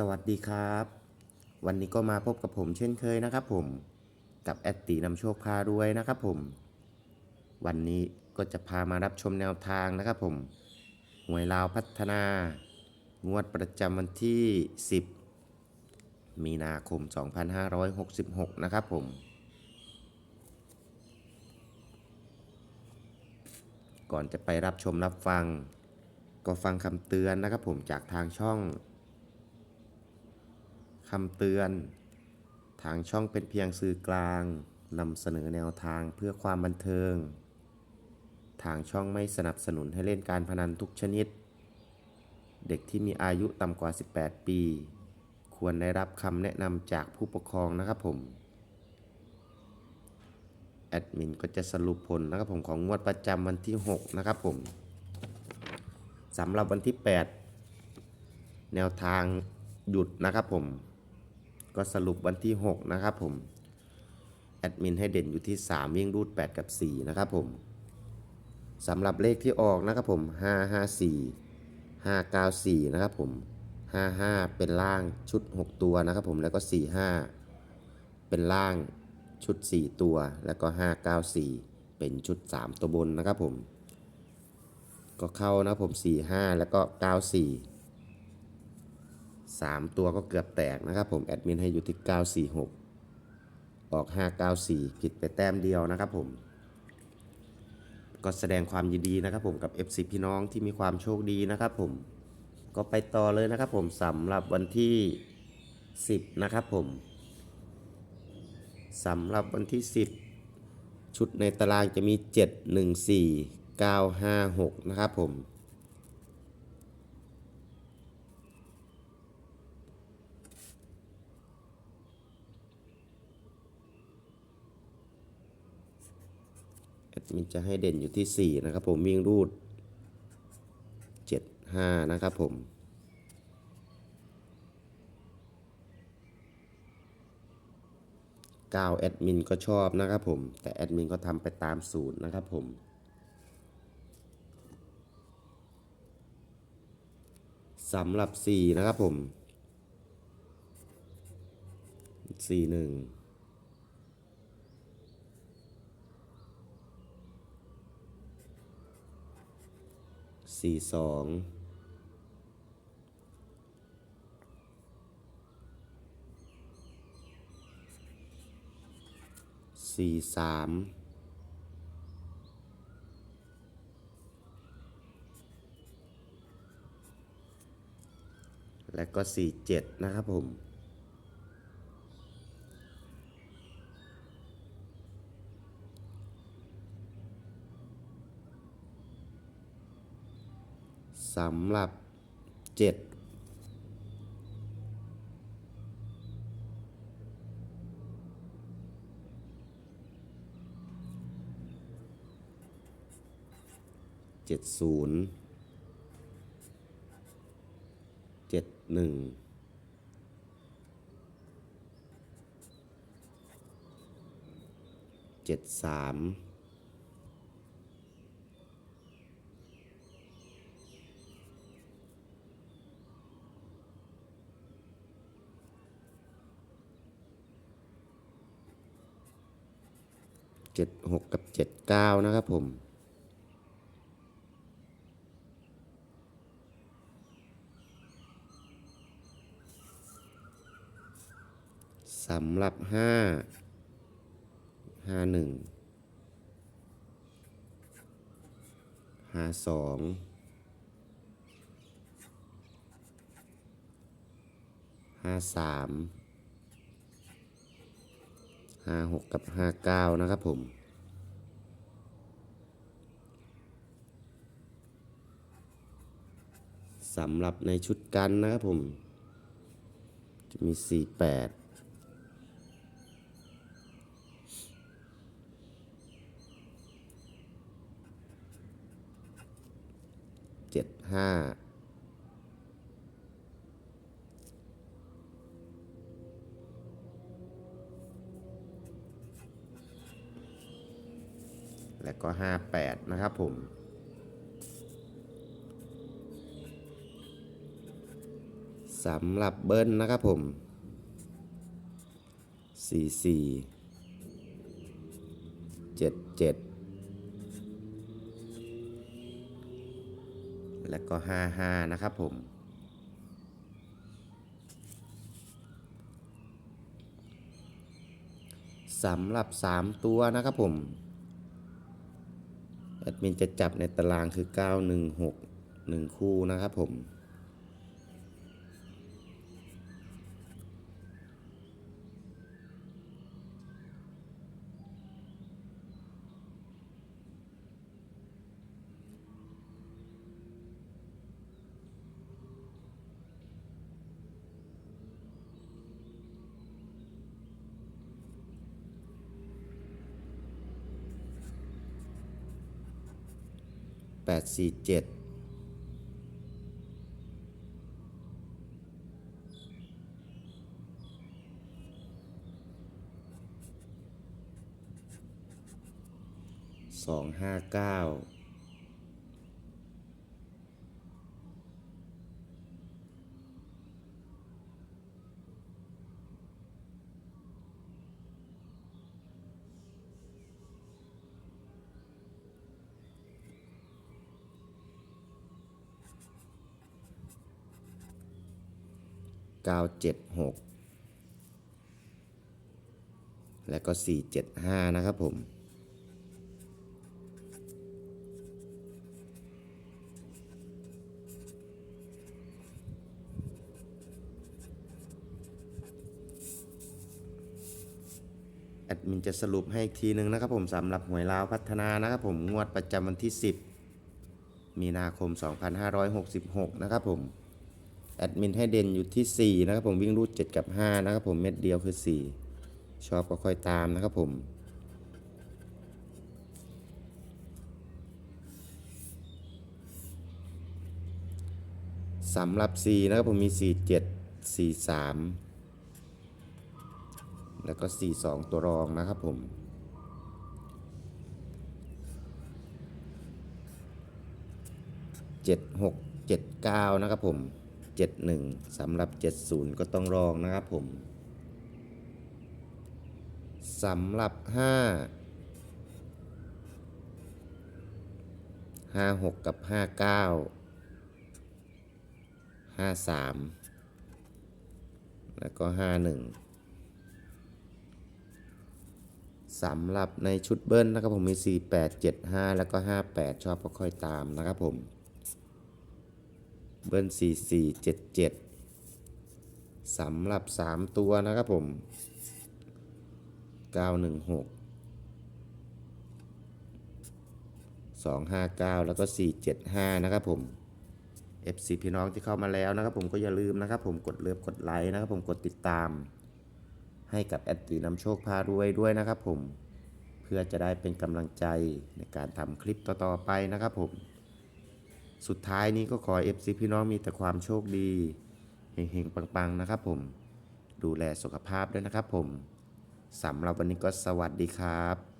สวัสดีครับ วันนี้ก็มาพบกับผมเช่นเคยนะครับผมกับแอดตีนำโชคพารวยนะครับผม วันนี้ก็จะพามารับชมแนวทางนะครับผมหวยลาวพัฒนา งวดประจำวันที่ 10 มีนาคม 2566 นะครับผม ก่อนจะไปรับชมรับฟัง ก็ฟังคำเตือนนะครับผมจากทางช่อง คำเตือน ทางช่องเป็นเพียงสื่อกลางนำเสนอแนวทางเพื่อความบันเทิง ทางช่องไม่สนับสนุนให้เล่นการพนันทุกชนิด เด็กที่มีอายุต่ำกว่า 18 ปี ควรได้รับคำแนะนำจากผู้ปกครองนะครับผม แอดมินก็จะสรุปผลนะครับผมของงวดประจำวันที่ 6 นะครับผมสำหรับวันที่ 8 แนวทางหยุดนะครับผม ก็สรุปวันที่ 6 นะครับผม แอดมินให้เด่นอยู่ที่ 3 วิ่งรูด 8 กับ 4 นะครับผมสำหรับเลขที่ออกนะครับผม 554 594 นะครับผม 55 เป็นล่างชุด 6 ตัวนะครับผมแล้วก็ 45 เป็นล่างชุด 4 ตัวแล้วก็ 594 เป็นชุด 3 ตัวบนนะครับผม ก็เข้านะครับผม 45 แล้วก็ 94 3 ตัวก็เกือบแตกนะครับผมแอดมินให้อยู่ที่ 946 ออก 594 ผิดไปแต้มเดียวนะครับผม ก็แสดงความยินดีนะครับผมกับ FC พี่น้องที่มีความโชคดีนะครับผมก็ไปต่อเลยนะครับผมสำหรับวันที่ 10 นะครับผมสำหรับวันที่ 10 ชุดในตารางจะมี 7 1 4 9 5 6 นะครับผม มินจะให้เด่นอยู่ที่ 4 นะครับผมวิ่งรูด 7 5 นะครับผม9แอดมินก็ชอบนะครับผม แต่แอดมินก็ทำไปตามสูตรนะครับผมสำหรับ 4 นะครับผม 4 สี่สองสี่สามและก็สี่เจ็ดนะครับผม สำหรับเจ็ดเจ็ดศูนย์เจ็ดหนึ่งเจ็ดสาม เจ็ดหกกับเจ็ดเก้านะครับผมสำหรับห้าห้าหนึ่งห้าสองห้าสาม ห้าหกกับห้าเก้านะครับผมสำหรับในชุดกันนะครับผม จะมีสี่แปดเจ็ดห้า และก็ 58 นะครับผมสำหรับเบิ้ลนะครับผมสี่สี่เจ็ดเจ็ดแล้วก็ห้าห้านะครับผมสำหรับ 3 ตัวนะครับผม แอดมินจะจับในตารางคือ 916 1 คู่นะครับผม แป ดสี่เจ็ดสองห้าเก้าเก้าเจ็ดหกและก็สี่เจ็ดห้านะครับผมแอดมินจะสรุปให้อีกทีหนึ่งนะครับผมสำหรับหวยลาวพัฒนานะครับผมงวดประจำวันที่ 10 มีนาคม 2566 นะครับผม แอดมินให้เด่นอยู่ที่ 4 นะครับผมวิ่งรูด7กับ 5 นะครับผมเม็ดเดียวคือ 4 ชอบก็ค่อยตามนะครับผมสำหรับ 4 นะครับผมมี 4 7 4 3 แล้วก็ 42 ตัวรองนะครับผม76 79นะครับผม 71สำหรับ 70 ก็ต้องรองนะครับผมสำหรับ 5 56 กับ 59 53 แล้วก็ 51สำหรับในชุดเบิ้ลนะครับผมมี 4 8 7 5 แล้วก็ 58 ชอบก็ค่อยตามนะครับผม เบิ้ล4 4 7 7สำหรับ 3 ตัวนะครับผม 916 259 แล้วก็ 475 นะครับผม FC พี่น้องที่เข้ามาแล้วนะครับผมก็อย่าลืมนะครับผมกดเลือบกดไลค์นะครับผมกดติดตาม ให้กับแอดตีนำโชคพารวยด้วยนะครับผม เพื่อจะได้เป็นกำลังใจในการทำคลิปต่อๆไปนะครับผม สุดท้ายนี้ก็ขอ FC พี่น้องมีแต่ความโชคดีเฮงๆปังๆนะครับผมดูแลสุขภาพด้วยนะครับผมสำหรับวันนี้ก็สวัสดีครับ